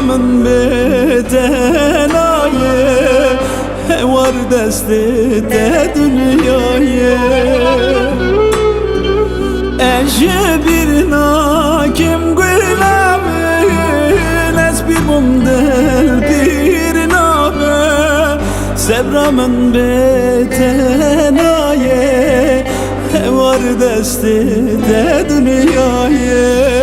من betenayı Var destete dünyayı. Eşe bir nakim gülemin bundel bir name Sevramın betenaye Var destete dünyayı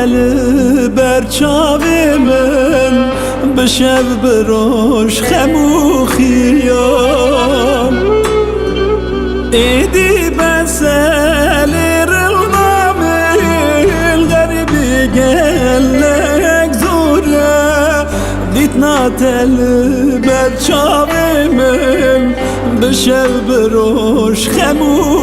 Ditna teli berçavimin Bişev biroş xemu xiyam İdi beseli rıvdamil Garbi gellek zore دیتنا تل بر چاومم بشه بروش خموخیا